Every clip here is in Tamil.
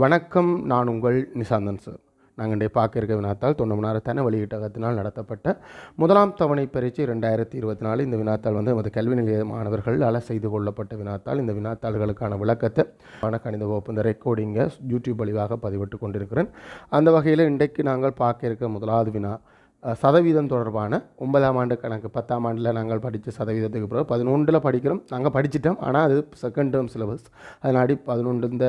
வணக்கம் நான் உங்கள் நிசாந்தன் சார். நாங்கள் இன்றைய பார்க்க இருக்க வினாத்தாள் தொண்ணூறு மணி தன வெளியீட்டகத்தினால் நடத்தப்பட்ட முதலாம் தவணை பரீட்சை ரெண்டாயிரத்தி இருபத்தி நாலு. இந்த வினாத்தாள் வந்து நமது கல்வி நிலைய மாணவர்களால் செய்து கொள்ளப்பட்ட வினாத்தாள். இந்த வினாத்தாள்களுக்கான விளக்கத்தை ஆன கணித வகுப்பு இந்த ரெக்கார்டிங்கை யூடியூப் வழியாக பதிவிட்டு கொண்டிருக்கிறேன். அந்த வகையில் இன்றைக்கு நாங்கள் பார்க்க இருக்க முதலாவது வினா சதவீதம் தொடர்பான ஒன்பதாம் ஆண்டு கணக்கு. பத்தாம் ஆண்டில் நாங்கள் படித்த சதவீதத்துக்கு பிறகு பதினொன்றில் படிக்கிறோம். நாங்கள் படிச்சிட்டோம். ஆனால் அது செகண்ட் டேர்ம் சிலபஸ் அதனாடி பதினொன்று இந்த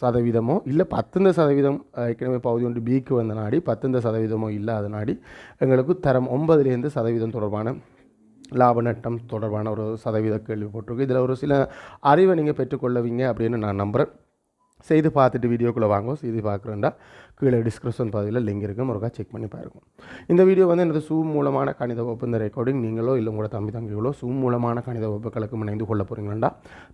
சதவீதமோ இல்லை பத்தந்த சதவீதம் ஏற்கனவே பகுதி ஒன்று பிக்கு வந்த நாடி பத்துந்த சதவீதமோ இல்லாத நாடி எங்களுக்கு தரம் ஒன்பதுலேருந்து சதவீதம் தொடர்பான லாப நட்டம் தொடர்பான ஒரு சதவீத கேள்வி போட்டிருக்கு. இதில் ஒரு சில அறிவை நீங்கள் பெற்றுக்கொள்ளவீங்க அப்படின்னு நான் நம்புகிறேன் செய்து பார்த்துட்டு வீடியோக்குள்ளே வாங்க. செய்து பார்க்குறேன்டா. கீழே டிஸ்கிரிப்ஷன் பகுதியில் லிங்க் இருக்குது முருகா செக் பண்ணி பாருங்க. இந்த வீடியோ வந்து எனது சூம் மூலமான கணித வகுப்பு இந்த ரெக்கார்டிங் நீங்களோ இல்லை உங்களோட தம்பி தங்கிகளோ சூம் மூலமான கணித வகுப்புகளுக்கு இணைந்து கொள்ள போகிறீங்களா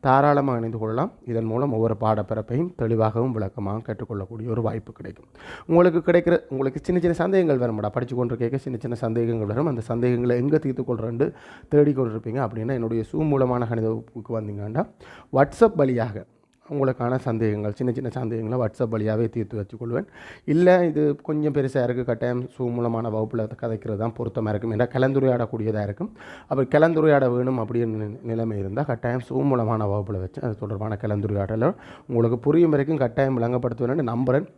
தாராளமாக இணைந்து கொள்ளலாம். இதன் மூலம் ஒவ்வொரு பாடப்பிறப்பையும் தெளிவாகவும் விளக்கமாகவும் கற்றுக்கொள்ளக்கூடிய ஒரு வாய்ப்பு கிடைக்கும். உங்களுக்கு கிடைக்கிற உங்களுக்கு சின்ன சின்ன சந்தேகங்கள் வரும்டா. படித்து கொண்டு கேட்க சின்ன சின்ன சந்தேகங்கள் வரும். அந்த சந்தேகங்களை எங்கே தீர்த்து கொள்றேன்னு தேடிக்கொண்டிருப்பீங்க அப்படின்னா என்னுடைய சூம் மூலமான கணித வகுப்புக்கு வந்தீங்கன்னா வாட்ஸ்அப் வழியாக உங்களுக்கான சந்தேகங்கள் சின்ன சின்ன சந்தேகங்களை வாட்ஸ்அப் வழியாகவே தீர்த்து வச்சுக்கொள்வேன். இல்லை இது கொஞ்சம் பெருசாக இருக்குது கட்டாயம் சூ மூலமான வகுப்பில் கதைக்கிறது தான் பொருத்தமாக இருக்கும். ஏன்னா கலந்துரையாடக்கூடியதாக இருக்கும். அப்போ கலந்துரையாட வேணும் அப்படின்னு நி- நிலைமை இருந்தால் கட்டாயம் சூ மூலமான வகுப்பில் வச்சு அது தொடர்பான கலந்துரையாடலை உங்களுக்கு புரியும் வரைக்கும் கட்டாயம் விளங்கப்படுத்துவேன்னு நம்புகிறேன்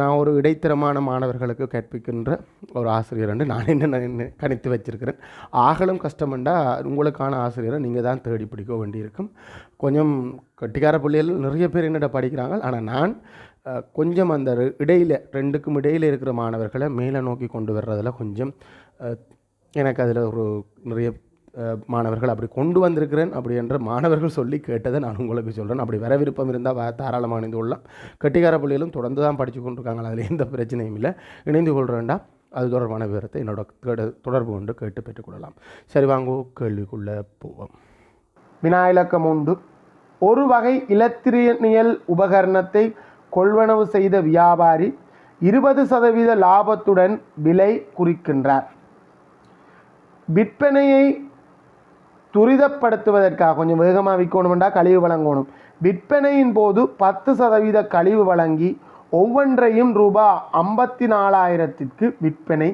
நான் ஒரு இடைத்தரமான மாணவர்களுக்கு கற்பிக்கின்ற ஒரு ஆசிரியர் என்று நான் என்ன நான் கணித்து வச்சிருக்கிறேன். ஆகலும் கஷ்டமெண்டா உங்களுக்கான ஆசிரியரை நீங்கள் தான் தேடி பிடிக்க வேண்டியிருக்கும். கொஞ்சம் கட்டிக்கார பிள்ளைகள் நிறைய பேர் என்னிட படிக்கிறாங்க. ஆனால் நான் கொஞ்சம் அந்த இடையில் ரெண்டுக்கும் இடையில இருக்கிற மாணவர்களை மேலே நோக்கி கொண்டு வர்றதில் கொஞ்சம் எனக்கு அதில் ஒரு நிறைய மாணவர்கள் அப்படி கொண்டு வந்திருக்கிறேன் அப்படி என்ற மாணவர்கள் சொல்லி கேட்டதை நான் உங்களுக்கு சொல்கிறேன் அப்படி வர விருப்பம் இருந்தால் தாராளமாக இணைந்து கொள்ளலாம். கட்டிக்கார பிள்ளைகளும் தொடர்ந்து தான் படித்து கொண்டிருக்காங்க அதில் எந்த பிரச்சனையும் இல்லை. இணைந்து கொள்கிறேன்டா அது தொடர்பான விவரத்தை என்னோட தேட- தொடர்பு கொண்டு கேட்டு பெற்றுக்கொள்ளலாம் சரி வாங்கோ கேள்விக்குள்ளே போவோம். வினா இலக்கம் உண்டு. ஒரு வகை இலத்திரியல் உபகரணத்தை கொள்வனவு செய்த வியாபாரி இருபது சதவீத லாபத்துடன் விலை குறிக்கின்றார். விற்பனையை துரிதப்படுத்துவதற்காக கொஞ்சம் வேகமாக விற்கணுமெண்டா கழிவு வழங்கணும். விற்பனையின் போது பத்து சதவீத கழிவு வழங்கி ஒவ்வொன்றையும் ரூபா ஐம்பத்தி நாலாயிரத்திற்கு விற்பனை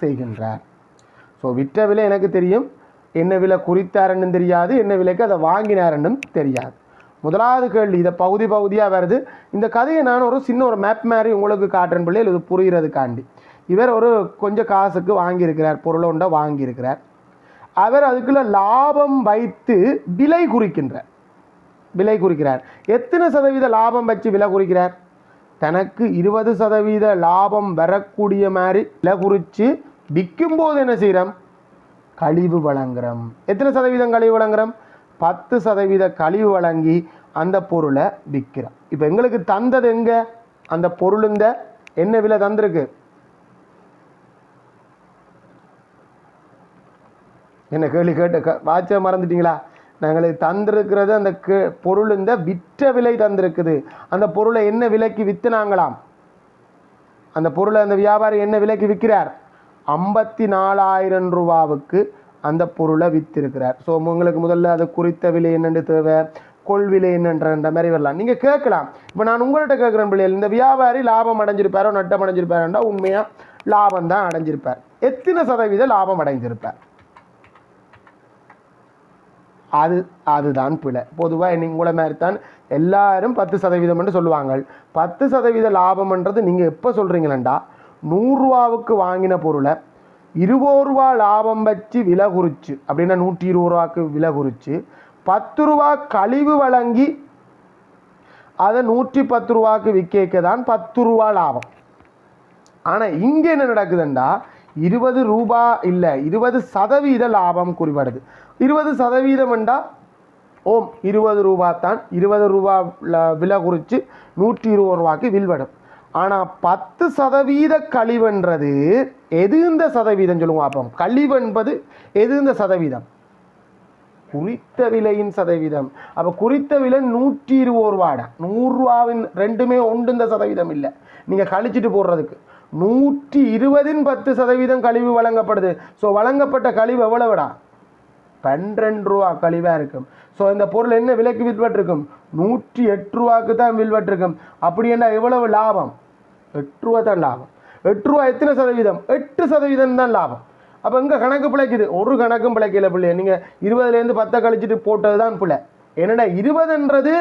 செய்கின்றார். ஸோ விற்ற விலை எனக்கு தெரியும். என்ன விலை குறித்தாருன்னு தெரியாது. என்ன விலைக்கு அதை வாங்கினாருன்னு தெரியாது. முதலாவது கேள்வி இதை பகுதி பகுதியாக வருது. இந்த கதையை நான் ஒரு சின்ன ஒரு மேப் மாதிரி உங்களுக்கு காட்டுறேன் பிள்ளைகள் இது புரிகிறதுக்காண்டி. இவர் ஒரு கொஞ்சம் காசுக்கு வாங்கியிருக்கிறார் பொருளை ஒன்றை வாங்கியிருக்கிறார். அவர் அதுக்குள்ள லாபம் வைத்து விலை குறிக்கின்றார். விலை குறிக்கிறார். எத்தனை சதவீத லாபம் வச்சு விலை குறிக்கிறார்? தனக்கு இருபது சதவீத லாபம் வரக்கூடிய மாதிரி விலை குறித்து விற்கும்போது என்ன செய்கிறோம் கழிவு வழங்குறோம். எத்தனை சதவீதம் கழிவு வழங்குறோம்? பத்து சதவீத கழிவு வழங்கி அந்த பொருளை விற்கிறோம். இப்போ எங்களுக்கு தந்தது எங்கே? அந்த பொருள் இந்த என்ன விலை தந்திருக்கு? என்ன கேள்வி கேட்டு க- வாட்ச மறந்துட்டீங்களா? நாங்கள் தந்திருக்கிறது அந்த கே பொருள் இந்த விற்ற விலை தந்திருக்குது. அந்த பொருளை என்ன விலைக்கு விற்றுனாங்களாம் அந்த பொருளை அந்த வியாபாரி என்ன விலைக்கு விற்கிறார்? ஐம்பத்தி நாலாயிரம் ரூபாவுக்கு அந்த பொருளை விற்றுருக்கிறார் ஸோ உங்களுக்கு முதல்ல அது குறித்த விலை என்னென்று தேவை? கொள்விலை என்னன்ற மாதிரி வரலாம். நீங்கள் கேட்கலாம். இப்போ நான் உங்கள்கிட்ட கேட்குறேன் பிள்ளைகள் இந்த வியாபாரி லாபம் அடைஞ்சிருப்பாரோ நட்டம் அடைஞ்சிருப்பாரோண்டா உண்மையாக லாபம் தான் அடைஞ்சிருப்பார். எத்தனை சதவீத லாபம் அடைஞ்சிருப்பார் அது அதுதான் பிழை. பொதுவாக நீங்கள் உங்களை மாதிரி தான் எல்லாரும் பத்து சதவீதம்னு சொல்லுவாங்க பத்து சதவீத லாபம்ன்றது நீங்கள் எப்போ சொல்கிறீங்களா நூறுரூவாவுக்கு வாங்கின பொருளை இருபது ரூபா லாபம் வச்சு விலை குறிச்சு அப்படின்னா நூற்றி இருபது ரூபாக்கு விலை குறிச்சு பத்து ரூபா கழிவு வழங்கி அதை நூற்றி பத்து ரூபாக்கு விற்க தான் பத்து ரூபா லாபம். ஆனால் இங்கே என்ன நடக்குதுண்டா? இருபது ரூபா இல்லை இருபது சதவீத லாபம் குறிப்பிடுது இருபது சதவீதம் என்றால் ஓம் இருபது ரூபா தான் இருபது ரூபா விலை குறித்து நூற்றி இருபது ரூபாய்க்கு வில்வடும் ஆனால் பத்து சதவீத கழிவுன்றது எது இந்த சதவீதம் சொல்லுவோம் அப்போ கழிவு என்பது எது இந்த சதவீதம்? குறித்த விலையின் சதவீதம். அப்போ குறித்த விலை நூற்றி இருபது ரூபாடா? நூறுரூவாவின் ரெண்டுமே ஒன்று இந்த சதவீதம் இல்லை. நீங்கள் கழிச்சிட்டு போடுறதுக்கு. நூற்றி இருபதின் பத்து சதவீதம் கழிவு வழங்கப்படுது. ஸோ வழங்கப்பட்ட கழிவு எவ்வளவுடா? பன்னிரெண்டு ரூபா கழிவாக இருக்கும். ஸோ இந்த பொருள் என்ன விலைக்கு வில்வட்டிருக்கும் நூற்றி எட்டு ரூபாக்கு தான் வில்வட்டிருக்கும் அப்படி என்ன எவ்வளவு லாபம்? எட்டு ரூபா தான் லாபம். எட்டு ரூபா எத்தனை சதவீதம்? எட்டு சதவீதம் தான் லாபம். அப்போ இங்கே கணக்கு பிழைக்குது? ஒரு கணக்கும் பிழைக்கல பிள்ளை நீங்கள் இருபதுலேருந்து பத்தை கழிச்சிட்டு போட்டது தான் பிள்ளை என்னடா இருபதுன்றது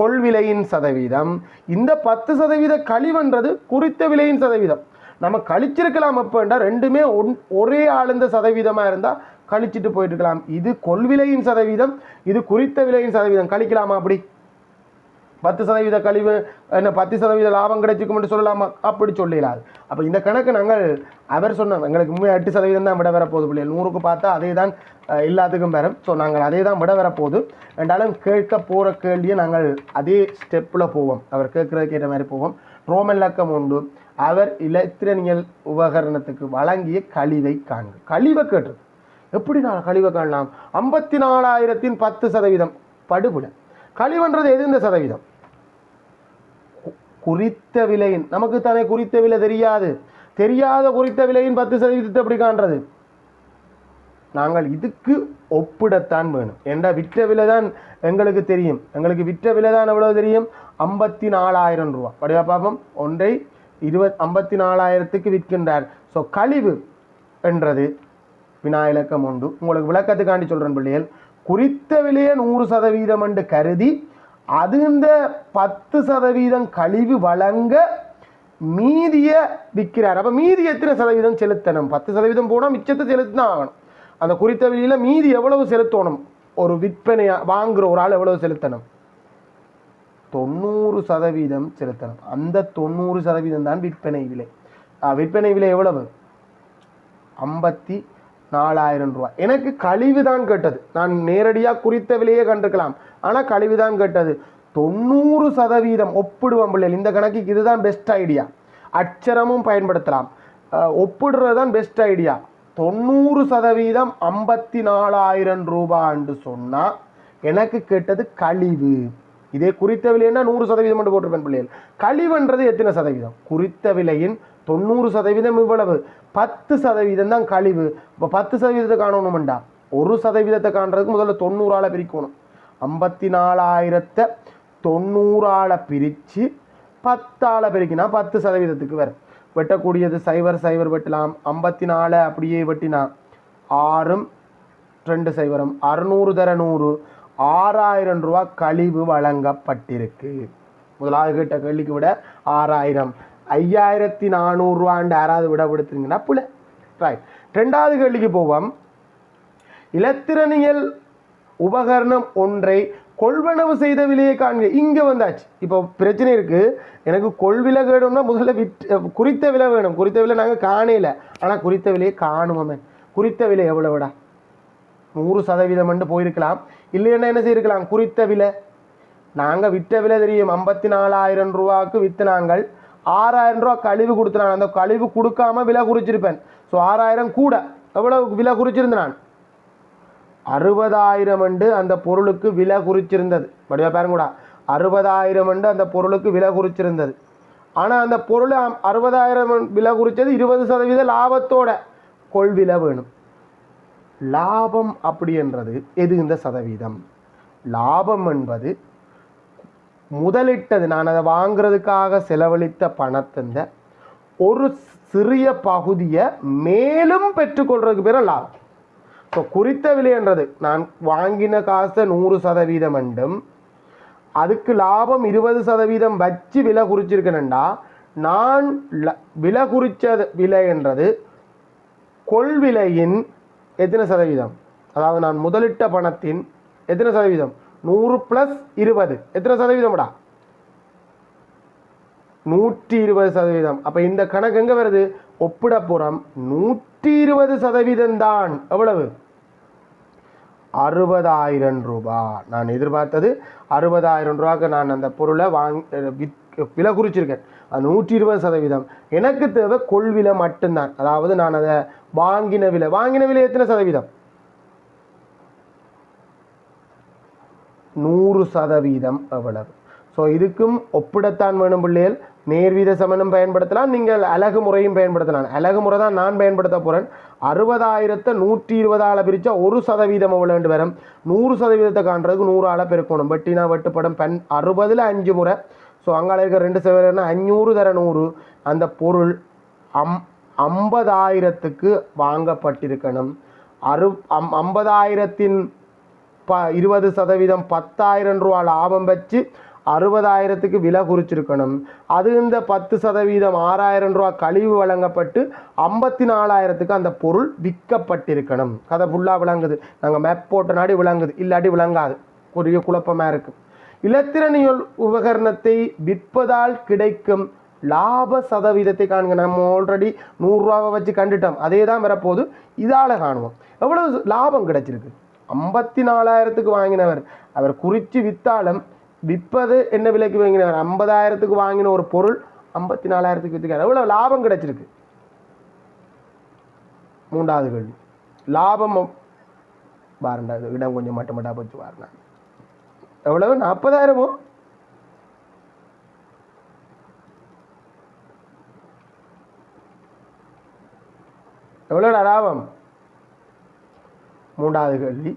கொள்விலையின் சதவீதம். இந்த பத்து சதவீத கழிவுன்றது குறித்த விலையின் சதவீதம். நம்ம கழிச்சிருக்கலாம் அப்போண்டா ரெண்டுமே ஒன் ஒரே ஆழ்ந்த சதவீதமாக இருந்தால் கழிச்சிட்டு போயிட்டு இருக்கலாம் இது கொள்விலையின் சதவீதம் இது குறித்த விலையின் சதவீதம். கழிக்கலாமா அப்படி? பத்து சதவீத கழிவு என்ன பத்து சதவீத லாபம் கிடைச்சிக்கும்னு சொல்லலாமா? அப்படி சொல்லிடாது அப்போ இந்த கணக்கு நாங்கள் அவர் சொன்னோம் எங்களுக்கு உண்மையாக எட்டு சதவீதம் தான் விட வரப்போகுது பிள்ளைகள் நூறுக்கு பார்த்தா அதே தான் எல்லாத்துக்கும் வரும். ஸோ நாங்கள் அதே தான் விட வரப்போகுது. ரெண்டாலும் கேட்க போகிற கேள்வியை நாங்கள் அதே ஸ்டெப்பில் போவோம். அவர் கேட்குறதுக்கு ஏற்ற மாதிரி போவோம். ரோமன் லக்கம் உண்டு. அவர் இலத்திரனியல் உபகரணத்துக்கு வழங்கிய கழிவை காண்க. கழிவை கேட்டது. எப்படி நான் கழிவை காணலாம்? ஐம்பத்தி நாலாயிரத்தின் பத்து சதவீதம் படுபுல. கழிவுன்றது எது இந்த சதவீதம்? கு- குறித்த விலையின் நமக்கு தானே குறித்த விலை தெரியாது. தெரியாத குறித்த விலையின் பத்து சதவீதத்தை எப்படி காண்றது? நாங்கள் இதுக்கு ஒப்பிடத்தான் வேணும். ஏண்டா விற்ற விலை தான் எங்களுக்கு தெரியும். எங்களுக்கு விற்ற விலை தான் எவ்வளோ தெரியும்? ஐம்பத்தி நாலாயிரம் ரூபா. படியா பாப்போம். ஒன்றை இருபத் ஐம்பத்தி நாலாயிரத்துக்கு விற்கின்றார். ஸோ கழிவு என்றது வினா இலக்கம் உண்டு. உங்களுக்கு விளக்கத்துக்காண்டி சொல்கிறேன் பிள்ளைகள். குறித்த விலையை நூறு சதவீதம் என்று கருதி அது இந்த பத்து சதவீதம் கழிவு வழங்க மீதியை விற்கிறார். அப்போ மீதி எத்தனை சதவீதம் செலுத்தணும்? பத்து சதவீதம் போனால் மிச்சத்தை செலுத்தினா ஆகணும். அந்த குறித்த விலையில் மீதி எவ்வளவு செலுத்தணும்? ஒரு விற்பனையாக வாங்குற ஒரு ஆள் எவ்வளவு செலுத்தணும்? தொண்ணூறு சதவீதம் செலுத்தணும். அந்த தொண்ணூறு சதவீதம் தான் விற்பனை விலை. விற்பனை விலை எவ்வளவு? ஐம்பத்தி நாலாயிரம் ரூபாய். எனக்கு கழிவு தான் கேட்டது. நான் நேரடியாக குறித்த விலையே கண்டிருக்கலாம். ஆனால் கழிவு தான் கேட்டது. தொண்ணூறு சதவீதம் ஒப்பிடுவோம் பிள்ளைகள். இந்த கணக்குக்கு இதுதான் பெஸ்ட் ஐடியா அச்சரமும் பயன்படுத்தலாம். ஒப்பிடுறது தான் பெஸ்ட் ஐடியா தொண்ணூறு சதவீதம் ஐம்பத்தி நாலாயிரம் ரூபான்னு சொன்னால் எனக்கு கேட்டது கழிவு. இதே குறித்த விலைன்னா நூறு சதவீதம் போட்டிருப்பேன் பிள்ளைகள். கழிவுன்றது எத்தனை சதவீதம்? குறித்த விலையின் தொண்ணூறு சதவீதம் இவ்வளவு. பத்து சதவீதம் தான் கழிவு. இப்போ பத்து சதவீதத்தை காணணுமெண்டா ஒரு சதவீதத்தை காண்றதுக்கு முதல்ல தொண்ணூறால் பிரிக்கணும். ஐம்பத்தி நாலாயிரத்தை தொண்ணூறால் பிரித்து பத்தால் பெருக்கினா பத்து சதவீதத்துக்கு வரும். வெட்டக்கூடியது சைவர் சைவர் வெட்டலாம். ஐம்பத்தி நாலு அப்படியே வெட்டினா ஆறும் ரெண்டு சைவரம் அறுநூறு தர நூறு. ஆறாயிரம் ரூபா கழிவு வழங்கப்பட்டிருக்கு. முதலாவது கேட்ட கேள்விக்கு விட ஆறாயிரம். ஐயாயிரத்தி நானூறுரூவாண்டு யாராவது விடப்படுத்துறீங்கன்னா விடுத்துருங்கன்னா புல. ரைட் ரெண்டாவது கேள்விக்கு போவோம். இலத்திரனியல் உபகரணம் ஒன்றை கொள்வனவு செய்த விலையை காண்க. இங்கே வந்தாச்சு. இப்போ பிரச்சனை இருக்குது எனக்கு கொள்விலை வேணும்னா முதல்ல விட் குறித்த விலை வேணும். குறித்த விலை நாங்கள் காணையில். ஆனால் குறித்த விலையை காணுவோமே. குறித்த விலை எவ்வளவுடா? நூறு சதவீதம் போயிருக்கலாம். இல்லைன்னா என்ன செய்யிருக்கலாம் குறித்த விலை. நாங்கள் விற்ற விலை தெரியும். ஐம்பத்தி நாலாயிரம் ரூபாவுக்கு விற்று நாங்கள் ஆறாயிரம் ரூபா கழிவு கொடுத்துனான் அந்த கழிவு கொடுக்காம விலை குறிச்சிருப்பேன். ஸோ ஆறாயிரம் கூட. எவ்வளவு விலை குறிச்சிருந்தான் நான்? அறுபதாயிரம் அண்டு அந்த பொருளுக்கு விலை குறிச்சிருந்தது. படிவா பாருங்கூடா அறுபதாயிரம் அண்டு அந்த பொருளுக்கு விலை குறிச்சிருந்தது. ஆனால் அந்த பொருள் அம்- அறுபதாயிரம் விலை குறித்தது இருபது சதவீத லாபத்தோட கொள்விலை வேணும். லாபம் அப்படின்றது எது இந்த சதவீதம்? லாபம் என்பது முதலிட்டது. நான் அதை வாங்குறதுக்காக செலவழித்த பணத்தின் ஒரு சிறிய பகுதியை மேலும் பெற்றுக்கொள்றதுக்கு பேர் லாபம். இப்போ குறித்த விலைன்றது. நான் வாங்கின காசை நூறு சதவீதம் என்றும் அதுக்கு லாபம் இருபது சதவீதம் வச்சு விலை குறிச்சிருக்கணுண்டா நான் ல- விலை குறித்த விலை என்றது கொள்விலையின் எத்தனை சதவீதம்? அதாவது நான் முதலிட்ட பணத்தின் எத்தனை சதவீதம்? நூறு ப்ளஸ் இருபது எத்தனை சதவீதம்டா நூற்றி இருபது சதவீதம் அப்போ இந்த கணக்கு எங்கே வருது ஒப்பிடப்புறம் நூற்றி இருபது சதவீதம் தான் எவ்வளவு அறுபதாயிரம் ரூபாய் நான் எதிர்பார்த்தது அறுபதாயிரம் ரூபாய்க்கு நான் அந்த பொருளை வாங் விலை குறிச்சிருக்கேன் அது நூற்றி இருபது சதவீதம் எனக்கு தேவை கொள்விலை மட்டும்தான் அதாவது நான் அதை வாங்கின விலை வாங்கின விலை எத்தனை சதவீதம் நூறு சதவீதம் எவ்வளவு. ஸோ இதுக்கும் ஒப்பிடத்தான் வேணும் பிள்ளைகள். நேர்வீத சமனும் பயன்படுத்தலாம் நீங்கள் அழகு முறையும் பயன்படுத்தலாம். அழகு முறை தான் நான் பயன்படுத்த போகிறேன் அறுபதாயிரத்தை நூற்றி இருபதால் பிரித்தா ஒரு சதவீதம் எவ்வளோண்டு வரும். நூறு சதவீதத்தை காண்றதுக்கு நூறு ஆளை பெருக்கணும். வெட்டினா வெட்டுப்படும். பெண் அறுபதில் அஞ்சு முறை. ஸோ அங்கால இருக்க ரெண்டு சதவீதம்னா அஞ்சூறு தர நூறு. அந்த பொருள் அம் ஐம்பதாயிரத்துக்கு வாங்கப்பட்டிருக்கணும். அறு அம் ஐம்பதாயிரத்தின் ப இருபது சதவீதம் பத்தாயிரம் ரூபா லாபம் வச்சு அறுபதாயிரத்துக்கு விலை குறிச்சிருக்கணும். அது இந்த பத்து சதவீதம் ஆறாயிரம் ரூபா கழிவு வழங்கப்பட்டு ஐம்பத்தி நாலாயிரத்துக்கு அந்த பொருள் விற்கப்பட்டிருக்கணும். கதை ஃபுல்லாக விளங்குது. நாங்கள் மேப் போட்ட நாடி விளங்குது. இல்லாட்டி விளங்காது. பெரிய குழப்பமாக இருக்கு. இலத்திரனியல் உபகரணத்தை விற்பதால் கிடைக்கும் லாப சதவீதத்தை காணுங்க நம்ம ஆல்ரெடி நூறுரூவாவை வச்சு கண்டுட்டோம். அதே தான் வரப்போகுது. இதால் காணுவோம். எவ்வளவு லாபம் கிடைச்சிருக்கு? ஐம்பத்தி நாலாயிரத்துக்கு வாங்கினவர். அவர் குறித்து வித்தாலும் விற்பது என்ன விலைக்கு வாங்கினவர்? ஐம்பதாயிரத்துக்கு வாங்கின ஒரு பொருள் ஐம்பத்தி நாலாயிரத்துக்கு விற்றுக்கார் எவ்வளோ லாபம் கிடைச்சிருக்கு? மூன்றாவது கேள்வி. லாபம் பாருண்டா இடம் கொஞ்சம் மட்ட மட்டா போச்சு பாருங்க. எவ்வளவு? நாற்பதாயிரமோ? எவ்வளோடா லாபம்? மூன்றாவது கேள்வி.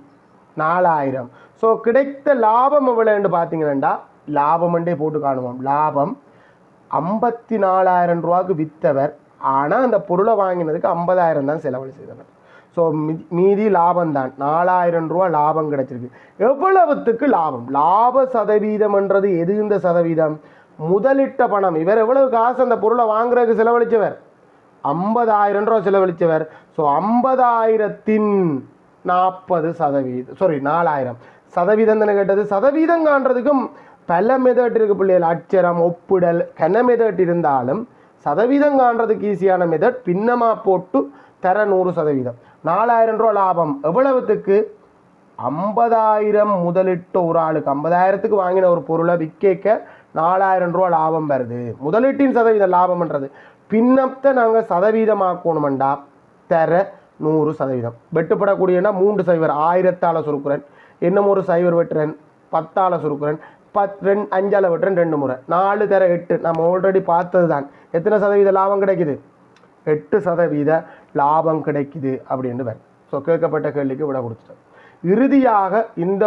நாலாயிரம். ஸோ கிடைத்த லாபம் எவ்வளோன்னு பார்த்தீங்கன்னா லாபம்ண்டே போட்டு காணுவோம். லாபம் ஐம்பத்தி நாலாயிரம் ரூபாய்க்கு விற்றவர் ஆனால் அந்த பொருளை வாங்கினதுக்கு ஐம்பதாயிரம் தான் செலவழி செய்தவர். ஸோ மீதி லாபம் தான். நாலாயிரம் ரூபா லாபம் கிடைச்சிருக்கு. எவ்வளவுத்துக்கு லாபம்? லாப சதவீதம்ன்றது எது இந்த சதவீதம்? முதலிட்ட பணம். இவர் எவ்வளவு காசு அந்த பொருளை வாங்குறதுக்கு செலவழித்தவர் ஐம்பதாயிரம் ரூபா செலவழித்தவர் ஸோ ஐம்பதாயிரத்தின் நாற்பது சதவீதம் சாரி நாலாயிரம். சதவீதம் தானே கேட்டது சதவீதம் காண்றதுக்கும் பல மெதட் இருக்குது பிள்ளைகள். அச்சரம் ஒப்புடல் கன மெதட் இருந்தாலும் சதவீதம் காண்றதுக்கு ஈஸியான மெதட் பின்னமாக போட்டு தர நூறு சதவீதம். நாலாயிரம் ரூபா லாபம். எவ்வளவுத்துக்கு? ஐம்பதாயிரம் முதலிட்ட ஒரு ஆளுக்கு. ஐம்பதாயிரத்துக்கு வாங்கின ஒரு பொருளை விற்க நாலாயிரம் ரூபா லாபம் வருது. முதலீட்டின் சதவீதம் லாபம்ன்றது. பின்னத்தை நாங்கள் சதவீதமாக்கணுமெண்டா. தர நூறு சதவீதம். வெட்டுப்படக்கூடியனா மூன்று சைவர். ஆயிரத்தால் சுருக்குறேன். இன்னும் ஒரு சைவர் வெட்டுறேன். பத்தால் சுருக்குறேன். பத் ரெண்டு அஞ்சால் வெட்டுறேன். ரெண்டு முறை. நாலு தர எட்டு. நம்ம ஆல்ரெடி பார்த்தது தான் எத்தனை சதவீத லாபம் கிடைக்குது? எட்டு சதவீத லாபம் கிடைக்குது அப்படின்னு வரும். ஸோ கேட்கப்பட்ட கேள்விக்கு விட கொடுத்துட்டேன் இறுதியாக இந்த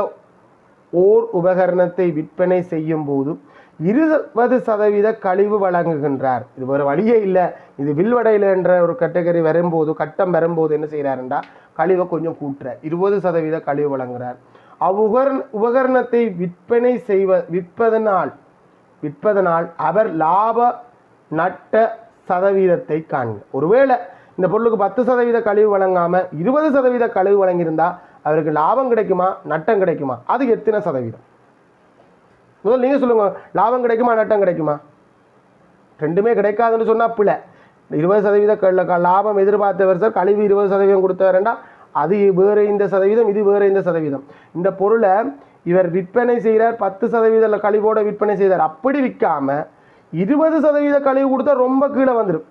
ஓர் உபகரணத்தை விற்பனை செய்யும் போது இருபது சதவீத கழிவு வழங்குகின்றார். இது ஒரு வழியே இல்லை. இது வில்வடையில் என்ற ஒரு கேட்டகரி வரும்போது கட்டம் வரும்போது என்ன செய்கிறாருண்டா? கழிவை கொஞ்சம் கூட்டுற. இருபது சதவீத கழிவு வழங்குகிறார் அவ்வுகர் உபகரணத்தை விற்பனை செய்வ விற்பதனால் விற்பதனால் அவர் லாப நட்ட சதவீதத்தை காண்க. ஒருவேளை இந்த பொருளுக்கு பத்து சதவீத கழிவு வழங்காமல் இருபது சதவீத கழிவு வழங்கியிருந்தால் அவருக்கு லாபம் கிடைக்குமா? நட்டம் கிடைக்குமா? அது எத்தனை சதவீதம்? முதல்ல நீங்கள் சொல்லுங்கள் லாபம் கிடைக்குமா நட்டம் கிடைக்குமா? ரெண்டுமே கிடைக்காதுன்னு சொன்னால் பிள்ளை இருபது சதவீத லாபம் எதிர்பார்த்தவர் சார் கழிவு இருபது சதவீதம் கொடுத்தவரண்டா அது வேறு இந்த சதவீதம் இது வேறு இந்த சதவீதம். இந்த பொருளை இவர் விற்பனை செய்கிறார் பத்து சதவீத கழிவோட விற்பனை செய்தார். அப்படி விற்காம இருபது சதவீத கழிவு கொடுத்தா ரொம்ப கீழே வந்துடும்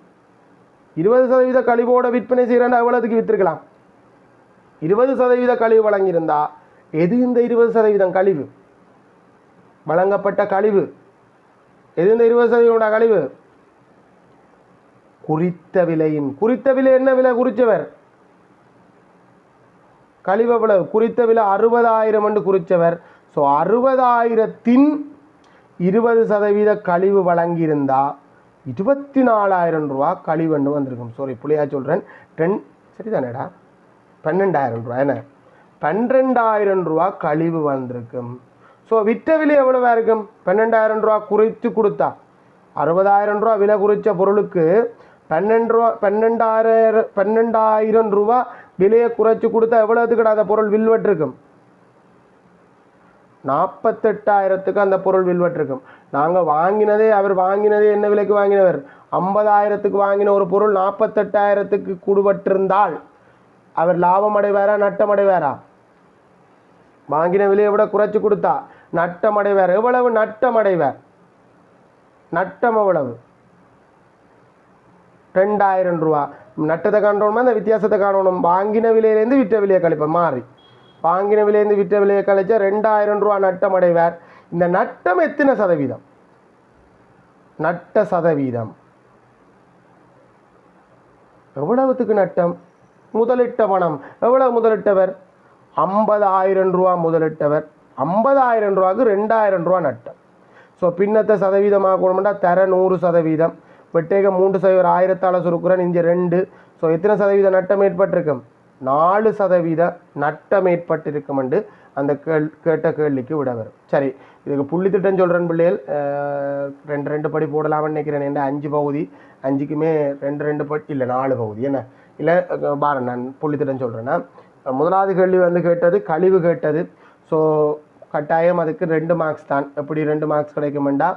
இருபது சதவீத கழிவோட விற்பனை செய்கிறான்னா எவ்வளோதுக்கு விற்றுக்கலாம் இருபது சதவீத கழிவு வழங்கியிருந்தா எது இந்த இருபது சதவீதம் கழிவு? வழங்கப்பட்ட கழிவு. எது இந்த இருபது சதவீதம் கழிவு. குறித்த விலையின் குறித்த விலை என்ன விலை குறித்தவர்? கழிவு எவ்வளவு? குறித்த விலை அறுபதாயிரம் என்று குறித்தவர். ஸோ அறுபதாயிரத்தின் இருபது சதவீத கழிவு வழங்கியிருந்தா இருபத்தி நாலாயிரம் ரூபா கழிவுன்னு வந்திருக்கும். சாரி புள்ளியாக சொல்கிறேன் டென் சரிதானேடா? பன்னெண்டாயிரம் ரூபா என்ன? பன்னெண்டாயிரம் ரூபா கழிவு வந்திருக்கும். ஸோ விற்ற விலை எவ்வளவா இருக்கும்? பன்னெண்டாயிரம் ரூபா குறைத்து கொடுத்தா. அறுபதாயிரம் ரூபா விலை குறைச்ச பொருளுக்கு பன்னெண்டு ரூபா பன்னெண்டாயிரம் பன்னெண்டாயிரம் ரூபா விலையை குறைச்சி கொடுத்தா எவ்வளோத்துக்கு அந்த பொருள் வில்வெட்டிருக்கும்? நாற்பத்தெட்டாயிரத்துக்கு அந்த பொருள் வில்வெட்டிருக்கும். நாங்கள் வாங்கினதே அவர் வாங்கினதே என்ன விலைக்கு வாங்கினவர்? ஐம்பதாயிரத்துக்கு வாங்கின ஒரு பொருள் நாற்பத்தெட்டாயிரத்துக்கு குடுபட்டிருந்தால் அவர் லாபம் அடைவாரா நட்டம் அடைவாரா வாங்கின விலையை விட குறைச்சி கொடுத்தா. நட்டம் அடைவார் எவ்வளவு நட்டம் அடைவார் நட்டம் எவ்வளவு? ரெண்டாயிரம் ரூபா. நட்டத்தை காணணுமா அந்த வித்தியாசத்தை காணணும். வாங்கின விலையிலேருந்து விற்ற விலையை கழிப்பேன் மாறி. வாங்கின விலையிலேருந்து விற்ற விலையை கழிச்சா ரெண்டாயிரம் ரூபா நட்டம் அடைவார் இந்த நட்டம் எத்தனை சதவீதம்? நட்ட சதவீதம். எவ்வளவுத்துக்கு நட்டம்? முதலிட்ட பணம். எவ்வளவு முதலிட்டவர்? ஐம்பதாயிரம் ரூபா முதலிட்டவர். ஐம்பதாயிரம் ரூபாய்க்கு ரெண்டாயிரம் ரூபா நட்டம். ஸோ பின்னத்தை சதவீதமாக சதவீதமாக்கணும்னா தர நூறு சதவீதம். வெட்டேக மூன்று சதவீதம் ஆயிரத்தால் சுருக்குறேன் இங்கே ரெண்டு. ஸோ எத்தனை சதவீத நட்டம் ஏற்பட்டிருக்கும்? நாலு சதவீத நட்டம் ஏற்பட்டிருக்கும் என்று அந்த கேள் கேட்ட கேள்விக்கு விட வரும். சரி இதுக்கு புள்ளி திட்டம் சொல்கிறேன் பிள்ளைகள். ரெண்டு ரெண்டு படி போடலாம்னு நினைக்கிறேன். என்ன அஞ்சு பகுதி? அஞ்சுக்குமே ரெண்டு ரெண்டு படி இல்லை நாலு பகுதி. என்ன? இல்லை பாரு நான் புள்ளி திட்டம் சொல்கிறேன்னா முதலாவது கேள்வி வந்து கேட்டது கழிவு கேட்டது. ஸோ கட்டாயம் அதுக்கு ரெண்டு மார்க்ஸ் தான். எப்படி ரெண்டு மார்க்ஸ் கிடைக்குமெண்டா?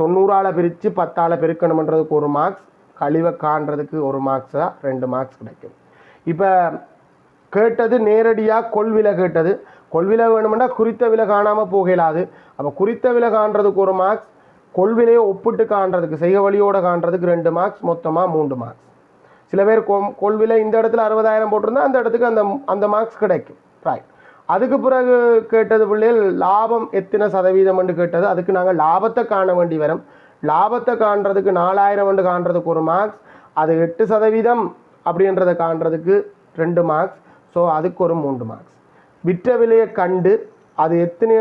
தொண்ணூறால் பிரித்து பத்தால் பெருக்கணுமன்றதுக்கு ஒரு மார்க்ஸ் கழிவை காண்றதுக்கு ஒரு மார்க்ஸாக ரெண்டு மார்க்ஸ் கிடைக்கும். இப்போ கேட்டது நேரடியாக கொள்விலை கேட்டது. கொள்விலை வேணுமெண்டா குறித்த விலை காணாமல் போகலாது. அப்போ குறித்த விலை காண்றதுக்கு ஒரு மார்க்ஸ் கொள்விலையை ஒப்பிட்டு காண்றதுக்கு செய்க வழியோட காண்றதுக்கு ரெண்டு மார்க்ஸ் மொத்தமாக மூன்று மார்க்ஸ் சில பேர் கொ- கொள்விலை இந்த இடத்துல அறுபதாயிரம் போட்டிருந்தா அந்த இடத்துக்கு அந்த அந்த மார்க்ஸ் கிடைக்கும். ரைட் அதுக்கு பிறகு கேட்டது பிள்ளைகள் லாபம் எத்தனை சதவீதம் என்று கேட்டது அதுக்கு நாங்கள் லாபத்தை காண வேண்டி வரும். லாபத்தை காண்றதுக்கு நாலாயிரம் வந்து காண்றதுக்கு ஒரு மார்க்ஸ் அது எட்டு சதவீதம் அப்படின்றத காண்றதுக்கு ரெண்டு மார்க்ஸ் ஸோ அதுக்கு ஒரு மூன்று மார்க்ஸ் விற்ற விலையை கண்டு அது எத்தனை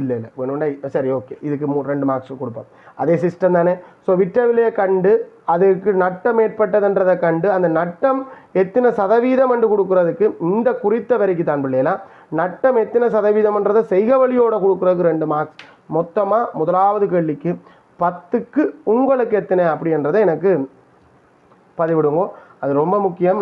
இல்லை இல்லை ஒன்று சரி ஓகே இதுக்கு மூ ரெண்டு மார்க்ஸ் கொடுப்போம். அதே சிஸ்டம் தானே. ஸோ விற்றவிலையை கண்டு அதுக்கு நட்டம் ஏற்பட்டதுன்றதை கண்டு அந்த நட்டம் எத்தனை சதவீதம் என்று கொடுக்குறதுக்கு இந்த குறித்த வரைக்கும் தான் பிள்ளைலாம் நட்டம் எத்தனை சதவீதம்ன்றதை செய்க வழியோட கொடுக்குறதுக்கு ரெண்டு மார்க்ஸ் மொத்தமாக முதலாவது கேள்விக்கு பத்துக்கு உங்களுக்கு எத்தனை அப்படின்றத எனக்கு பதிவிடுங்க. அது ரொம்ப முக்கியம்.